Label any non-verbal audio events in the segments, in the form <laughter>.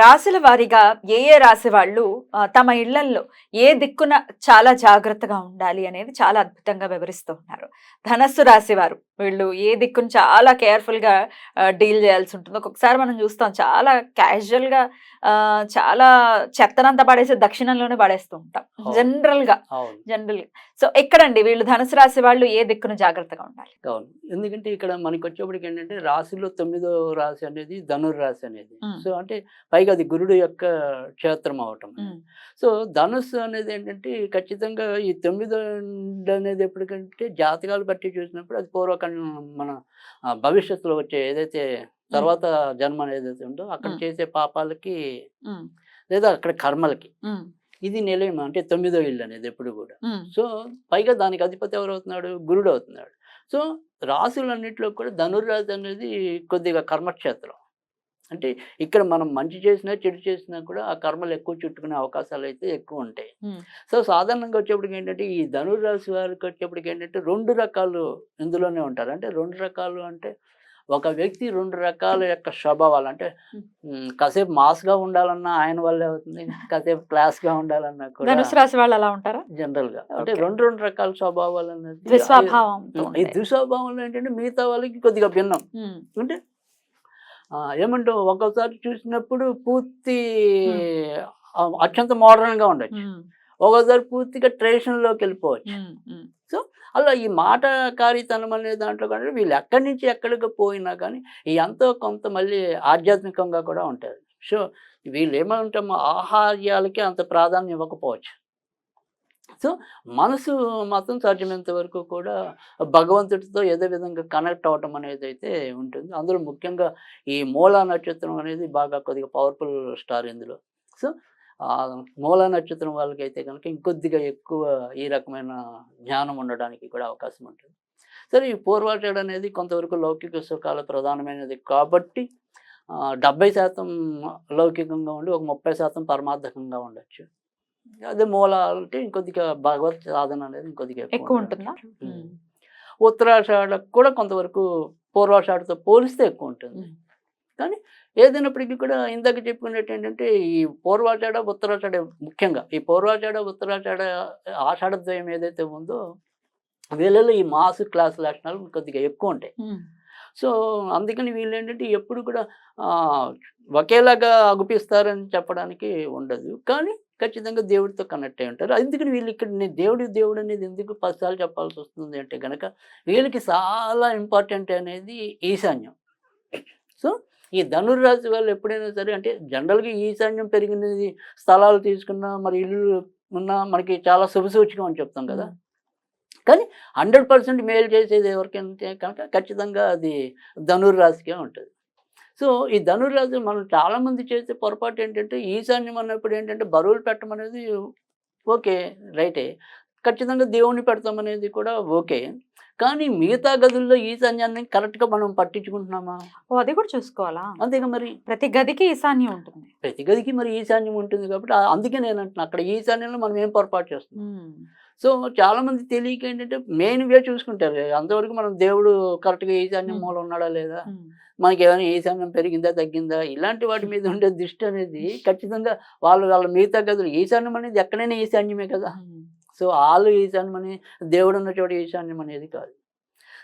రాశుల వారీగా ఏ ఏ రాశి వాళ్ళు తమ ఇళ్ళల్లో ఏ దిక్కున చాలా జాగ్రత్తగా ఉండాలి అనేది చాలా అద్భుతంగా వివరిస్తూ ఉన్నారు. ధనస్సు రాశి వారు వీళ్ళు ఏ దిక్కును చాలా కేర్ఫుల్గా డీల్ చేయాల్సి ఉంటుంది. ఒక్కొక్కసారి మనం చూస్తాం చాలా క్యాజువల్గా చాలా చెత్తనంతా పడేసి దక్షిణంలోనే పడేస్తూ ఉంటాం. జనరల్గా జనరల్ సో ఎక్కడండి? వీళ్ళు ధనుసు రాశి వాళ్ళు ఏ దిక్కున జాగ్రత్తగా ఉండాలి? అవును. ఎందుకంటే ఇక్కడ మనకి వచ్చేప్పటికి ఏంటంటే రాశిలో తొమ్మిదో రాశి అనేది ధనుర్ రాశి అనేది. సో అంటే పైగా అది గురుడు యొక్క క్షేత్రం అవటం సో ధనుస్సు అనేది ఏంటంటే ఖచ్చితంగా ఈ తొమ్మిదో అనేది ఎప్పటికంటే జాతకాలు బట్టి చూసినప్పుడు అది పూర్వకం మన భవిష్యత్తులో వచ్చే ఏదైతే తర్వాత జన్మ ఏదైతే ఉందో అక్కడ. చేసే పాపాలకి లేదా అక్కడ కర్మలకి ఇది నిలయం అంటే తొమ్మిదో ఇల్లు అనేది ఎప్పుడు కూడా. సో పైగా దానికి అధిపతి ఎవరు అవుతున్నాడు గురుడు అవుతున్నాడు. సో రాశులన్నింటిలో కూడా ధనుర్రాశి అనేది కొద్దిగా కర్మక్షేత్రం. అంటే ఇక్కడ మనం మంచి చేసినా చెడు చేసినా కూడా ఆ కర్మలు ఎక్కువ చుట్టుకునే అవకాశాలు అయితే ఎక్కువ ఉంటాయి. సో సాధారణంగా వచ్చేప్పటికి ఏంటంటే ఈ ధనుర్రాశి వారికి వచ్చేప్పటికి ఏంటంటే రెండు రకాలు ఇందులోనే ఉంటారు. అంటే రెండు రకాలు అంటే ఒక వ్యక్తి రెండు రకాల యొక్క స్వభావాలు అంటే కాసేపు మాస్గా ఉండాలన్నా ఆయన వల్లే అవుతుంది <laughs> కాసేపు క్లాస్గా ఉండాలన్నా కూడా రాశి వాళ్ళు అలా ఉంటారా? జనరల్గా. అంటే. రెండు రెండు రకాల స్వభావాలు అనేది ఈ ఉంటాయి. దుస్వభావంలో ఏంటంటే మిగతా వాళ్ళకి కొద్దిగా భిన్నం. అంటే ఆ, ఏమంటావు? ఒక్కోసారి చూసినప్పుడు పూర్తి అత్యంత మోడర్న్గా ఉండొచ్చు. ఉమ్, ఒక్కోసారి పూర్తిగా ట్రెడిషన్లోకి వెళ్ళిపోవచ్చు. ఉమ్, అలా ఈ మాటకారితనం అనే దాంట్లో కానీ వీళ్ళు ఎక్కడి నుంచి ఎక్కడికి పోయినా కానీ ఎంతో కొంత మళ్ళీ ఆధ్యాత్మికంగా కూడా ఉంటారు. సో వీళ్ళు ఏమంటాము ఆహార్యాలకి అంత ప్రాధాన్యం ఇవ్వకపోవచ్చు. సో మనసు మాత్రం సాధ్యమైనంత వరకు కూడా భగవంతుడితో ఏదో విధంగా కనెక్ట్ అవ్వటం అనేది అయితే ఉంటుంది. అందులో ముఖ్యంగా ఈ మూలా నక్షత్రం అనేది బాగా కొద్దిగా పవర్ఫుల్ స్టార్ ఇందులో. సో మూలా నక్షత్రం వాళ్ళకి అయితే కనుక ఇంకొద్దిగా ఎక్కువ ఈ రకమైన జ్ఞానం ఉండడానికి కూడా అవకాశం ఉంటుంది. సరే ఈ పూర్వాషాఢ అనేది కొంతవరకు లౌకిక సుఖాలు ప్రధానమైనది కాబట్టి డెబ్బై శాతం లౌకికంగా ఉండి ఒక ముప్పై శాతం పరమార్థకంగా ఉండొచ్చు. అదే మూల అంటే ఇంకొద్దిగా భగవత్ సాధన అనేది ఇంకొద్దిగా ఎక్కువ ఉంటుందా? ఉత్తరాషాఢకు కూడా కొంతవరకు పూర్వాషాఢతో పోలిస్తే ఎక్కువ ఉంటుంది. కానీ ఏదైనప్పటికీ కూడా ఇందాక చెప్పుకున్నట్టు ఏంటంటే ఈ పూర్వాషాఢ ఉత్తరాషాఢ ముఖ్యంగా. ఈ పూర్వాషాఢ ఉత్తరాషాఢ ఆషాఢ ద్వయం ఏదైతే ఉందో వీళ్ళలో ఈ మాసు క్లాస్ లక్షణాలు కొద్దిగా ఎక్కువ ఉంటాయి. సో అందుకని వీళ్ళు ఏంటంటే ఎప్పుడు కూడా ఒకేలాగా అగుపిస్తారని చెప్పడానికి ఉండదు. కానీ ఖచ్చితంగా దేవుడితో కనెక్ట్ అయి ఉంటారు. అందుకని వీళ్ళు ఇక్కడ నేను దేవుడి దేవుడు అనేది ఎందుకు పదిసార్లు చెప్పాల్సి వస్తుంది అంటే కనుక వీళ్ళకి చాలా ఇంపార్టెంట్ అనేది ఈశాన్యం. సో ఈ ధనుర్రాశి వాళ్ళు ఎప్పుడైనా సరే అంటే జనరల్గా ఈశాన్యం పెరిగినది స్థలాలు తీసుకున్నా మరి ఇల్లు ఉన్నా మనకి చాలా శుభసూచకం అని చెప్తాం కదా. హండ్రెడ్ పర్సెంట్ మేలు చేసేది ఎవరికంటే కనుక ఖచ్చితంగా అది ధనుర్రాశికే ఉంటుంది. సో ఈ ధనుర్రాశి మనం చాలామంది చేసే పొరపాటు ఏంటంటే ఈశాన్యం అన్నప్పుడు ఏంటంటే బరువులు పెట్టమనేది ఓకే రైటే. ఖచ్చితంగా దేవుణ్ణి పెడతామనేది కూడా ఓకే. కానీ మిగతా గదుల్లో ఈశాన్యాన్ని కరెక్ట్గా మనం పట్టించుకుంటున్నామా? ఓ అది కూడా చూసుకోవాలా? అంతేగా మరి. ప్రతి గదికి ఈశాన్యం ఉంటుంది. ప్రతి గదికి మరి ఈశాన్యం ఉంటుంది కాబట్టి అందుకే నేను అంటున్నా అక్కడ ఈశాన్యంలో మనం ఏం పొరపాటు చేస్తున్నాం? సో చాలా మంది తెలియక ఏంటంటే మెయిన్ వే చూసుకుంటారు. అంతవరకు మనం దేవుడు కరెక్ట్గా ఈశాన్యం. మూల ఉన్నాడా లేదా? మనకి ఏమైనా ఈశాన్యం పెరిగిందా తగ్గిందా? ఇలాంటి వాటి మీద ఉండే దృష్టి అనేది ఖచ్చితంగా వాళ్ళు వాళ్ళ మిగతా గదులు ఈశాన్యం అనేది ఎక్కడైనా ఈశాన్యమే కదా? సో వాళ్ళు ఈశాన్యం అని దేవుడు ఉన్న చోట ఈశాన్యం అనేది కాదు.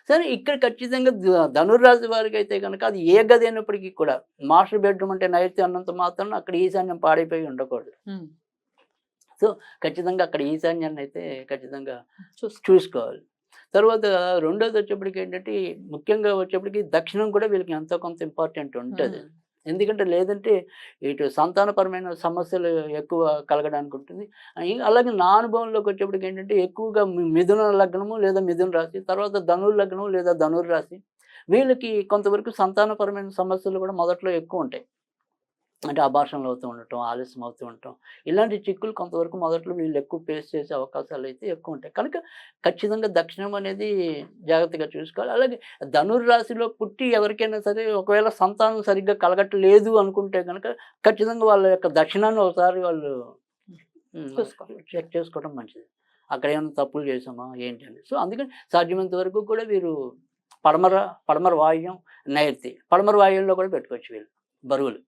సరే ఇక్కడ ఖచ్చితంగా ధనుర్రాశి వారికి అయితే కనుక అది ఏ గది అయినప్పటికీ కూడా మాస్టర్ బెడ్రూమ్ అంటే నైరుతి అన్నంత మాత్రం అక్కడ ఈశాన్యం పాడైపోయి ఉండకూడదు. ఉమ్, ఖచ్చితంగా అక్కడ ఈశాన్యాన్ని అయితే ఖచ్చితంగా చూసుకో చూసుకోవాలి. తర్వాత రెండోది వచ్చేప్పటికి ఏంటంటే ముఖ్యంగా వచ్చేప్పటికి దక్షిణం కూడా వీళ్ళకి ఎంతో కొంత ఇంపార్టెంట్ ఉంటుంది. ఎందుకంటే లేదంటే ఇటు సంతానపరమైన సమస్యలు ఎక్కువ కలగడానికి ఉంటుంది. అలాగే నా అనుభవంలోకి వచ్చేప్పటికి ఏంటంటే ఎక్కువగా మిథున లగ్నము లేదా మిథున రాశి తర్వాత ధనుర్ లగ్నము లేదా ధనుర్ రాశి వీళ్ళకి కొంతవరకు సంతానపరమైన సమస్యలు కూడా మొదట్లో ఎక్కువ ఉంటాయి. అంటే అభాషణలు అవుతూ ఉండటం ఆలస్యం అవుతూ ఉండటం. ఇలాంటి చిక్కులు కొంతవరకు మొదట్లో వీళ్ళు ఎక్కువ ఫేస్ చేసే అవకాశాలు అయితే ఎక్కువ ఉంటాయి. కనుక ఖచ్చితంగా దక్షిణం అనేది జాగ్రత్తగా చూసుకోవాలి. అలాగే ధనుర్ రాశిలో పుట్టి ఎవరికైనా సరే ఒకవేళ సంతానం సరిగ్గా కలగట్లేదు అనుకుంటే కనుక ఖచ్చితంగా వాళ్ళ యొక్క దక్షిణాన్ని ఒకసారి వాళ్ళు. చెక్ చేసుకోవడం మంచిది. అక్కడ ఏమైనా తప్పులు చేసామా ఏంటి అని. సో అందుకని సాధ్యమైనంత వరకు కూడా వీరు పడమర పడమర వాయువ్యం నైరుతి పడమర వాయువ్యంలో కూడా పెట్టుకోవచ్చు వీళ్ళు బరువులు.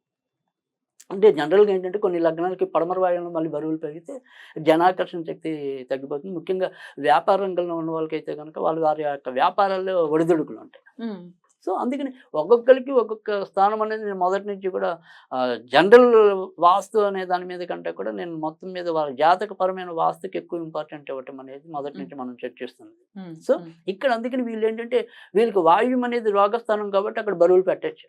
అంటే జనరల్గా ఏంటంటే కొన్ని లగ్నాలకి పడమర వాయువులో మళ్ళీ బరువులు పెరిగితే జనాకర్షణ శక్తి తగ్గిపోతుంది ముఖ్యంగా వ్యాపార రంగంలో ఉన్న వాళ్ళకైతే కనుక వాళ్ళు వారి యొక్క వ్యాపారాల్లో ఒడిదుడుకులు ఉంటాయి. సో అందుకని ఒక్కొక్కరికి ఒక్కొక్క స్థానం అనేది నేను మొదటి నుంచి కూడా జనరల్ వాస్తు అనే దాని మీద కంటే కూడా నేను మొత్తం మీద వాళ్ళ జాతకపరమైన వాస్తుకి ఎక్కువ ఇంపార్టెంట్ ఇవ్వటం అనేది మొదటి నుంచి మనం చర్చిస్తుంది. సో. ఇక్కడ అందుకని వీళ్ళు ఏంటంటే వీళ్ళకి వాయువు అనేది రోగస్థానం కాబట్టి అక్కడ బరువులు పెట్టచ్చు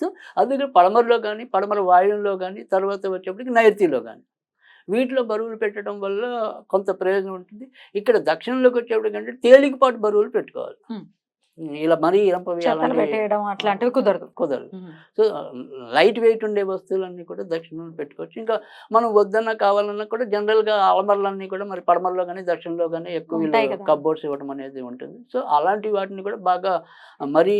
సో అందుకని పడమరలో కానీ పడమర వాయువులో కానీ తర్వాత వచ్చేప్పటికి నైరుతిలో కానీ వీటిలో బరువులు పెట్టడం వల్ల కొంత ప్రయోజనం ఉంటుంది. ఇక్కడ దక్షిణంలోకి వచ్చేప్పటికంటే తేలికపాటు బరువులు పెట్టుకోవాలి. ఇలా మరీ ఇరంపవి చెత్తలు అలాంటివి పెట్టేయడం అట్లాంటివి కుదరదు. కుదరదు. సో లైట్ వెయిట్ ఉండే వస్తువులన్నీ కూడా దక్షిణంలో పెట్టుకోవచ్చు. ఇంకా మనం వద్దన్నా కావాలన్నా కూడా జనరల్గా అలమరలన్నీ కూడా మరి పడమరలో కానీ దక్షిణంలో కానీ ఎక్కువ. కబ్బోర్డ్స్ ఇవ్వడం అనేది ఉంటుంది. సో అలాంటి వాటిని కూడా బాగా మరీ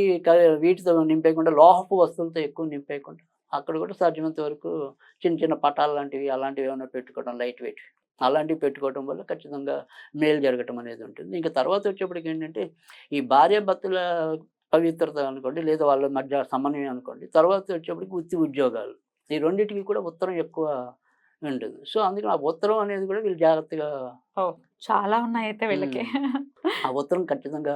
వీటితో నింపేయకుండా లోహపు వస్తువులతో ఎక్కువ నింపేయకుండా అక్కడ కూడా సాధ్యమైనంత వరకు చిన్న చిన్న పటాలు లాంటివి అలాంటివి ఏమైనా పెట్టుకోవడం లైట్ వెయిట్. అలాంటివి పెట్టుకోవడం వల్ల ఖచ్చితంగా మేలు జరగటం అనేది ఉంటుంది. ఇంకా తర్వాత వచ్చేప్పటికి ఏంటంటే ఈ భార్యాభర్తల పవిత్రత అనుకోండి లేదా వాళ్ళ మధ్య సమన్వయం అనుకోండి తర్వాత వచ్చేప్పటికి వృత్తి ఉద్యోగాలు. ఈ రెండింటికి కూడా ఉత్తరం ఎక్కువ ఉంటుంది. సో అందుకని ఆ ఉత్తరం అనేది కూడా వీళ్ళు జాగ్రత్తగా చాలా ఉన్నాయి అయితే వీళ్ళకి <laughs> ఆ ఉత్తరం ఖచ్చితంగా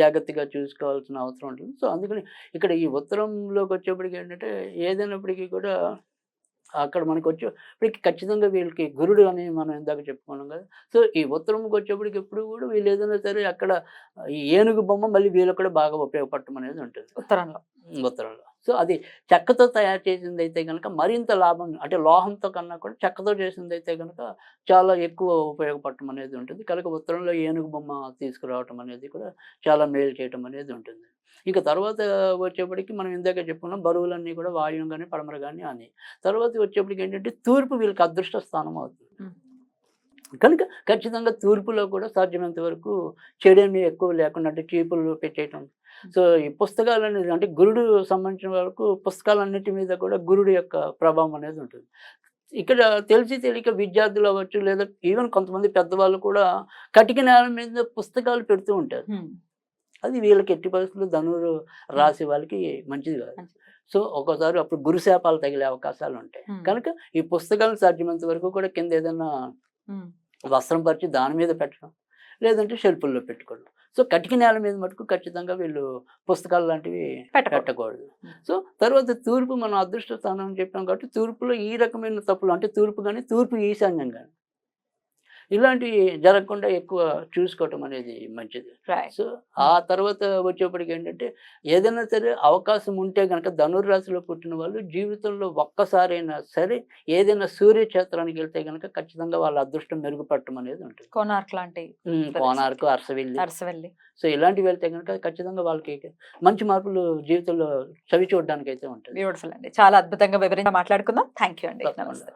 జాగ్రత్తగా చూసుకోవాల్సిన అవసరం ఉంటుంది. సో అందుకని ఇక్కడ ఈ ఉత్తరంలోకి వచ్చేప్పటికి ఏంటంటే ఏదైనప్పటికీ కూడా అక్కడ మనకి వచ్చేప్పటికి ఖచ్చితంగా వీళ్ళకి గురుడు అని మనం ఇందాక చెప్పుకున్నాం కదా. సో ఈ ఉత్తరంకి వచ్చేప్పటికి ఎప్పుడు కూడా వీళ్ళు ఏదైనా సరే అక్కడ ఈ ఏనుగు బొమ్మ మళ్ళీ వీళ్ళకి కూడా బాగా ఉపయోగపడటం అనేది ఉంటుంది. ఉత్తరంలో. ఉత్తరంలో. సో అది చెక్కతో తయారు చేసింది అయితే కనుక మరింత లాభం అంటే లోహంతో కన్నా కూడా చెక్కతో చేసింది అయితే కనుక చాలా ఎక్కువ ఉపయోగపడటం అనేది ఉంటుంది. కనుక ఉత్తరంలో ఏనుగు బొమ్మ తీసుకురావటం అనేది కూడా చాలా మేలు చేయటం అనేది ఉంటుంది. ఇంకా తర్వాత వచ్చేప్పటికి మనం ఇందాక చెప్పుకున్నాం బరువులన్నీ కూడా వాయువు కానీ పడమర కానీ అని. తర్వాత వచ్చేప్పటికి ఏంటంటే తూర్పు వీళ్ళకి అదృష్ట స్థానం అవుతుంది. కనుక ఖచ్చితంగా తూర్పులో కూడా సాధ్యమైనంత వరకు చెడేమి ఎక్కువ లేకుండా అంటే చీపులు పెట్టేయటం. సో ఈ పుస్తకాలు అనేది అంటే గురుడు సంబంధించిన వరకు పుస్తకాలన్నిటి మీద కూడా గురుడు యొక్క ప్రభావం అనేది ఉంటుంది. ఇక్కడ తెలిసి తెలియక విద్యార్థులు అవ్వచ్చు లేదా ఈవెన్ కొంతమంది పెద్దవాళ్ళు కూడా కటిక నేల మీద పుస్తకాలు పెడుతూ ఉంటారు. అది వీళ్ళకి ఎట్టి పరిస్థితుల్లో ధనురు రాసి వాళ్ళకి మంచిది కాదు. సో ఒక్కోసారి అప్పుడు గురుశాపాలు తగిలే అవకాశాలు ఉంటాయి. కనుక ఈ పుస్తకాలను సాధ్యమైనంత వరకు కూడా కింద ఏదైనా. వస్త్రం పరిచి దాని మీద పెట్టడం లేదంటే షెల్ఫుల్లో పెట్టుకోవడం సో కటిక నేల మీద మటుకు ఖచ్చితంగా వీళ్ళు పుస్తకాలు లాంటివి పెట్టకూడదు. సో తర్వాత తూర్పు మనం అదృష్ట స్థానం అని చెప్పాం కాబట్టి తూర్పులో ఈ రకమైన తప్పులు అంటే తూర్పు కానీ తూర్పు ఈశాన్యం కానీ ఇలాంటివి జరగకుండా ఎక్కువ చూసుకోవటం అనేది మంచిది. సో ఆ తర్వాత వచ్చేప్పటికి ఏంటంటే ఏదైనా సరే అవకాశం ఉంటే కనుక ధనుర్రాశిలో పుట్టిన వాళ్ళు జీవితంలో ఒక్కసారైనా సరే ఏదైనా సూర్య క్షేత్రానికి వెళ్తే కనుక ఖచ్చితంగా వాళ్ళ అదృష్టం మెరుగుపడటం అనేది ఉంటుంది. కోనార్క్ లాంటి కోనార్కు అరసవిల్లి. అరసవెల్లి. సో ఇలాంటివి వెళ్తే కనుక ఖచ్చితంగా వాళ్ళకి మంచి మార్పులు జీవితంలో చవి చూడడానికి అయితే ఉంటుంది. బ్యూటిఫుల్ అండి. చాలా అద్భుతంగా వివరంగా మాట్లాడుకుందాం. థ్యాంక్ యూ అండి. నమస్తే.